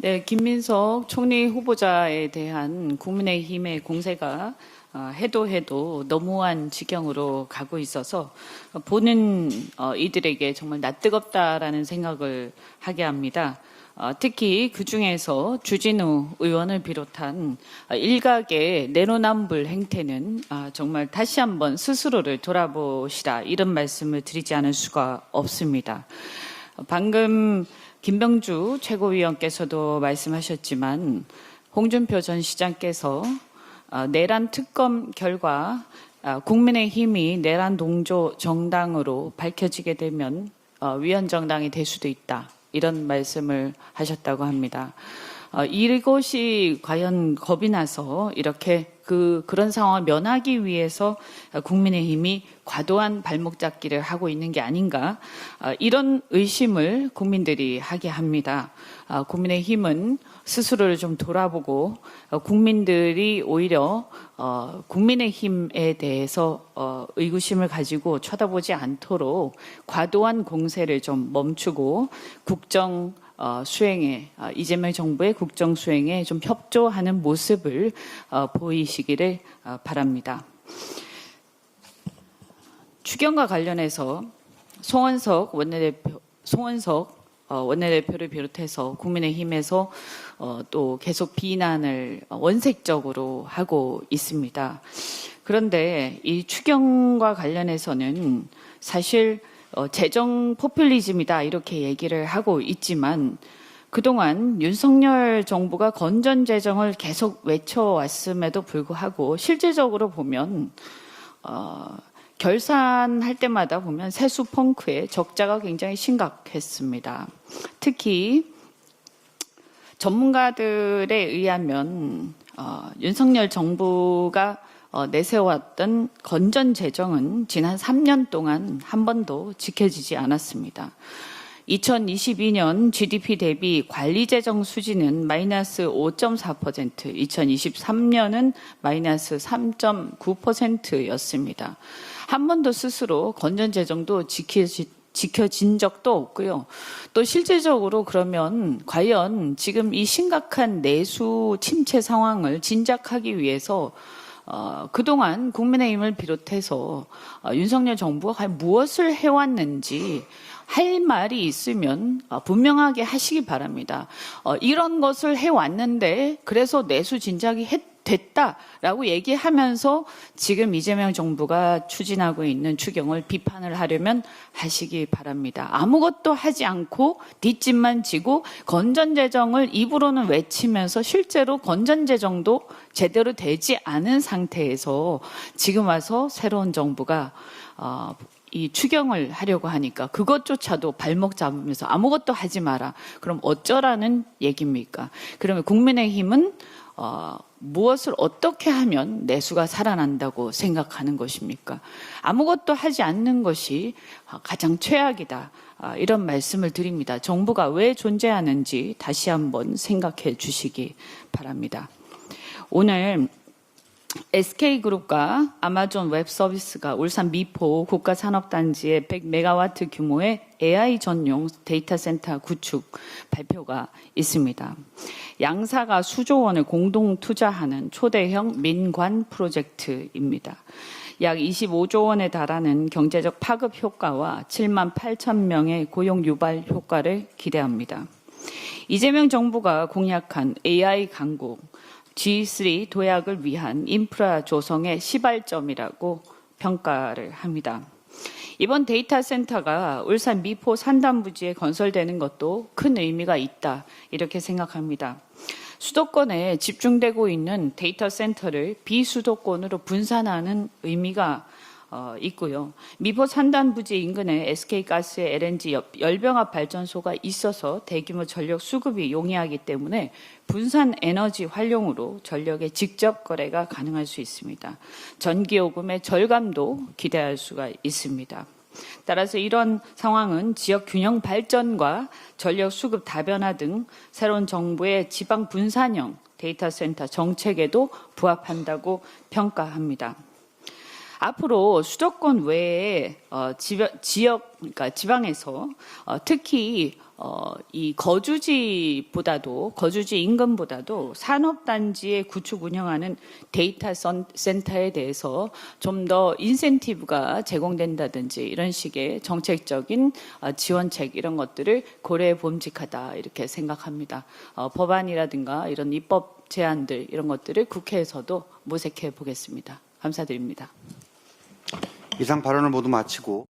네, 김민석 총리 후보자에 대한 국민의힘의 공세가 어, 해도 해도 너무한 지경으로 가고 있어서 보는 어, 이들에게 정말 낯뜨겁다라는 생각을 하게 합니다. 어, 특히 그 중에서 주진우 의원을 비롯한 어, 일각의 내로남불 행태는 아, 정말 다시 한번 스스로를 돌아보시라 이런 말씀을 드리지 않을 수가 없습니다. 어, 방금 김병주 최고위원께서도 말씀하셨지만 홍준표 전 시장께서 어, 내란 특검 결과 아, 국민의힘이 내란 동조 정당으로 밝혀지게 되면 어, 위헌 정당이 될 수도 있다 이런 말씀을 하셨다고 합니다. 어, 이것이 과연 겁이 나서 이렇게 그 그런 상황을 면하기 위해서 국민의힘이 과도한 발목 잡기를 하고 있는 게 아닌가 어, 이런 의심을 국민들이 하게 합니다. 어, 국민의힘은 스스로를 좀 돌아보고 어, 국민들이 오히려 어, 국민의힘에 대해서 어, 의구심을 가지고 쳐다보지 않도록 과도한 공세를 좀 멈추고 국정 어, 수행에 어, 이재명 정부의 국정 수행에 좀 협조하는 모습을 어, 보이시기를 어, 바랍니다. 추경과 관련해서 송원석 원내대표 송원석 어, 원내대표를 비롯해서 국민의힘에서 어, 또 계속 비난을 원색적으로 하고 있습니다. 그런데 이 추경과 관련해서는 사실 어, 재정 포퓰리즘이다 이렇게 얘기를 하고 있지만 그동안 윤석열 정부가 건전 재정을 계속 외쳐왔음에도 불구하고 실질적으로 보면 어, 결산할 때마다 보면 세수 펑크의 적자가 굉장히 심각했습니다. 특히 전문가들에 의하면 어, 윤석열 정부가 어, 내세웠던 건전 재정은 지난 3년 동안 한 번도 지켜지지 않았습니다. 2022년 GDP 대비 관리 재정 수지는 마이너스 5.4%, 2023년은 마이너스 3.9%였습니다. 한 번도 스스로 건전 재정도 지켜지, 지켜진 적도 없고요. 또 실질적으로 그러면 과연 지금 이 심각한 내수 침체 상황을 진작하기 위해서 어, 그동안 국민의힘을 비롯해서 어, 윤석열 정부가 과연 무엇을 해왔는지 할 말이 있으면 어, 분명하게 하시기 바랍니다. 어, 이런 것을 해왔는데 그래서 내수 진작이 했, 됐다라고 얘기하면서 지금 이재명 정부가 추진하고 있는 추경을 비판을 하려면 하시기 바랍니다. 아무것도 하지 않고 뒷짐만 지고 건전재정을 입으로는 외치면서 실제로 건전재정도 제대로 되지 않은 상태에서 지금 와서 새로운 정부가 어, 이 추경을 하려고 하니까 그것조차도 발목 잡으면서 아무것도 하지 마라. 그럼 어쩌라는 얘기입니까? 그러면 국민의힘은 어, 무엇을 어떻게 하면 내수가 살아난다고 생각하는 것입니까? 아무것도 하지 않는 것이 가장 최악이다. 아, 이런 말씀을 드립니다. 정부가 왜 존재하는지 다시 한번 생각해 주시기 바랍니다. 오늘 SK그룹과 아마존 웹서비스가 울산 미포 국가산업단지에 100메가와트 규모의 AI 전용 데이터 센터 구축 발표가 있습니다. 양사가 수조 원을 공동 투자하는 초대형 민관 프로젝트입니다. 약 25조 원에 달하는 경제적 파급 효과와 7만 8천 명의 고용 유발 효과를 기대합니다. 이재명 정부가 공약한 AI 강국 G3 도약을 위한 인프라 조성의 시발점이라고 평가를 합니다. 이번 데이터 센터가 울산 미포 산단부지에 건설되는 것도 큰 의미가 있다. 이렇게 생각합니다. 수도권에 집중되고 있는 데이터 센터를 비수도권으로 분산하는 의미가 어, 있고요. 미포 산단 부지 인근에 SK가스의 LNG 열병합 발전소가 있어서 대규모 전력 수급이 용이하기 때문에 분산 에너지 활용으로 전력의 직접 거래가 가능할 수 있습니다. 전기요금의 절감도 기대할 수가 있습니다. 따라서 이런 상황은 지역 균형 발전과 전력 수급 다변화 등 새로운 정부의 지방 분산형 데이터 센터 정책에도 부합한다고 평가합니다. 앞으로 수도권 외에 어, 지역, 그러니까 지방에서 어, 특히 어, 이 거주지보다도 거주지 인근보다도 산업단지에 구축 운영하는 데이터 선- 센터에 대해서 좀 더 인센티브가 제공된다든지 이런 식의 정책적인 어, 지원책 이런 것들을 고려해 봄직하다 이렇게 생각합니다. 어, 법안이라든가 이런 입법 제안들 이런 것들을 국회에서도 모색해 보겠습니다. 감사드립니다. 이상 발언을 모두 마치고